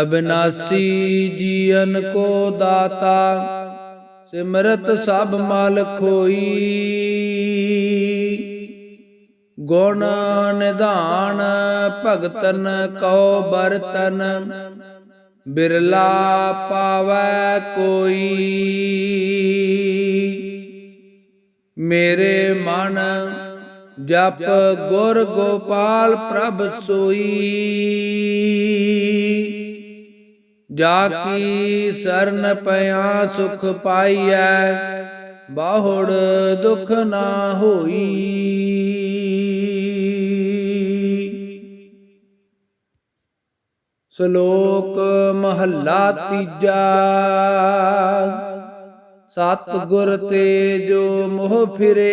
ਅਬਿਨਾਸੀ ਜੀਵਨ ਕੋ ਦਾਤਾ, ਸਿਮਰਤ ਸਭ ਮਲ ਖੋਈ ਗੁਣ ਨਿਧਾਨ ਭਗਤਨ ਕਉ ਬਰਤਨ, ਬਿਰਲਾ ਪਾਵੈ ਕੋਈ। ਮੇਰੇ ਮਨ ਜਪ ਗੁਰ ਗੋਪਾਲ ਪ੍ਰਭ ਸੋਈ। ਜਾ ਕੀ ਸਰਨ ਪਿਆ ਸੁਖ ਪਾਈਐ, ਬਾਹੁੜ ਦੁਖ ਨਾ ਹੋਈ। ਸ਼ਲੋਕ ਮਹੱਲਾ ਤੀਜਾ ਸਤ ਗੁਰ ਤੇ ਜੋ ਮੋਹ ਫਿਰੇ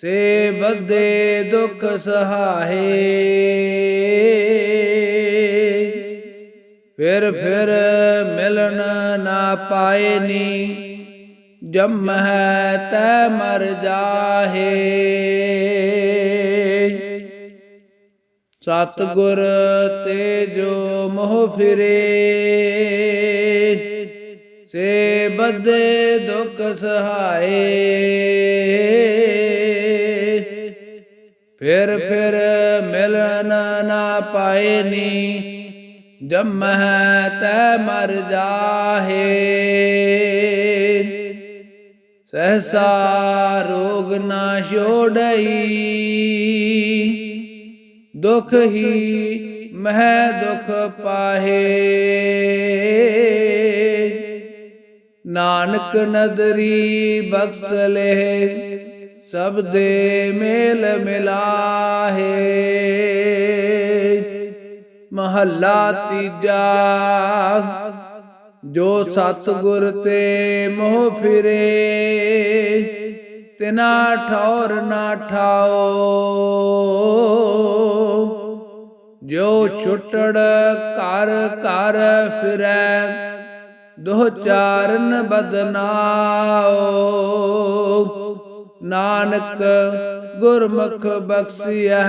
ਸੇ ਬੱਦੇ ਦੁਖ ਸਹਾਏ। ਫਿਰ ਫਿਰ ਮਿਲਣ ਨਾ ਪਾਏ ਨੀ। ਜਮ ਹੈ ਤੈ ਮਰ ਜਾਹੇ। ਸਤ ਗੁਰ ਤੇ ਜੋ ਮੋਹ ਫਿਰੇ, ਸੇ ਬੱਦੇ ਦੁਖ ਸਹਾਏ। ਫਿਰ ਫਿਰ ਮਿਲਣ ਨਾ ਪਾਏ ਨੀ। ਜਮ ਤੈ ਮਰ ਜਾਹੇ। ਸਹਸਾ ਰੋਗ ਨਾ ਛੋੜਈ। ਦੁਖ ਹੀ ਮਹਿ ਦੁਖ ਪਾਹੇ। ਨਾਨਕ ਨਦਰੀ ਬਖਸ਼ ਲੈ ਸਭ ਦੇ ਮੇਲ ਮਿਲਾਹੇ। ਮਹੱਲਾ ਤੀਜਾ, ਜੋ ਸਤਿਗੁਰ ਤੇ ਮੋਹ ਫਿਰੇ, ਤਿਨਾ ਠੌਰ ਨਾ ਠਾਓ। ਜੋ ਛੁੱਟੜ ਘਰ ਘਰ ਫਿਰੈ ਦੋ ਚਾਰਨ ਬਦਨਾਓ। ਨਾਨਕ ਗੁਰਮੁਖ ਬਖਸ਼ਿਆ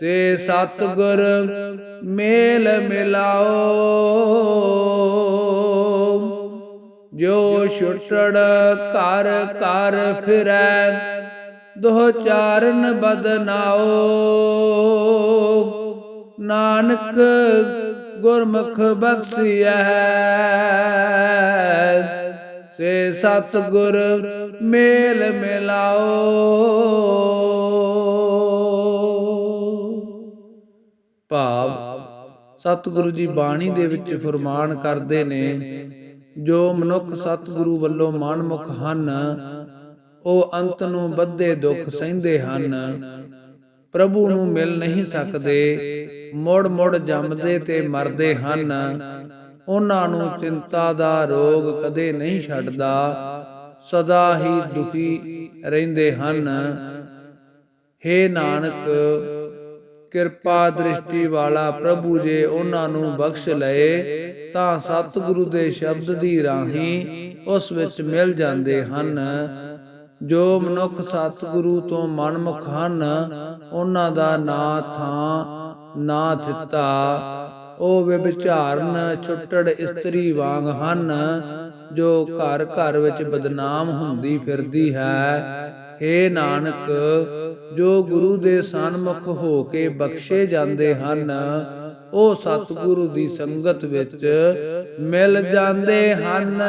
ਸੇ ਸਤਿਗੁਰ ਮੇਲ ਮਿਲਾਓ। ਜੋ ਛੁੱਟੜ ਘਰ ਘਰ ਫਿਰੈ ਦੋ ਚਾਰਨ ਬਦਨਾਓ। ਨਾਨਕ ਗੁਰਮੁਖ ਬਖਸ਼ਿਆ ਸੇ ਸਤਿਗੁਰ ਮੇਲ ਮਿਲਾਓ। ਭਾਵ ਸਤਿਗੁਰੂ ਜੀ ਬਾਣੀ ਦੇ ਵਿੱਚ ਫਰਮਾਨ ਕਰਦੇ ਨੇ, ਜੋ ਮਨੁੱਖ ਸਤਿਗੁਰੂ ਵੱਲੋਂ ਮਨਮੁਖ ਹਨ, ਉਹ ਅੰਤ ਨੂੰ ਬੱਧੇ ਦੁੱਖ ਸਹਿੰਦੇ ਹਨ। ਪ੍ਰਭੂ ਨੂੰ ਮਿਲ ਨਹੀਂ ਸਕਦੇ ਮੁੜ ਮੁੜ ਜੰਮਦੇ ਤੇ ਮਰਦੇ ਹਨ। ਉਹਨਾਂ ਨੂੰ ਚਿੰਤਾ ਦਾ ਰੋਗ ਕਦੇ ਨਹੀਂ ਛੱਡਦਾ, ਸਦਾ ਹੀ ਦੁਖੀ ਰਹਿੰਦੇ ਹਨ। ਹੇ ਨਾਨਕ ਕਿਰਪਾ ਦ੍ਰਿਸ਼ਟੀ ਵਾਲਾ ਪ੍ਰਭੂ ਜੇ ਉਹਨਾਂ ਨੂੰ ਬਖਸ਼ ਲਏ, ਤਾਂ ਸਤਿਗੁਰੂ ਦੇ ਸ਼ਬਦ ਦੀ ਰਾਹੀਂ ਉਸ ਵਿੱਚ ਮਿਲ ਜਾਂਦੇ ਹਨ। ਜੋ ਮਨੁੱਖ ਸਤਿਗੁਰੂ ਤੋਂ ਮਨਮੁਖ ਹਨ, ਉਹਨਾਂ ਦਾ ਨਾ ਥਾਂ, ਨਾ ਥਿੱਤਾ। ਉਹ ਵਿਭਚਾਰਨ ਛੁੱਟੜ ਇਸਤਰੀ ਵਾਂਗ ਹਨ, ਜੋ ਘਰ ਘਰ ਵਿੱਚ ਬਦਨਾਮ ਹੁੰਦੀ ਫਿਰਦੀ ਹੈ। ਏ ਨਾਨਕ ਜੋ ਗੁਰੂ ਦੇ ਸਨਮੁਖ ਹੋ ਕੇ ਬਖਸ਼ੇ ਜਾਂਦੇ ਹਨ, ਉਹ ਸਤਿਗੁਰੂ ਦੀ ਸੰਗਤ ਵਿੱਚ ਮਿਲ ਜਾਂਦੇ ਹਨ।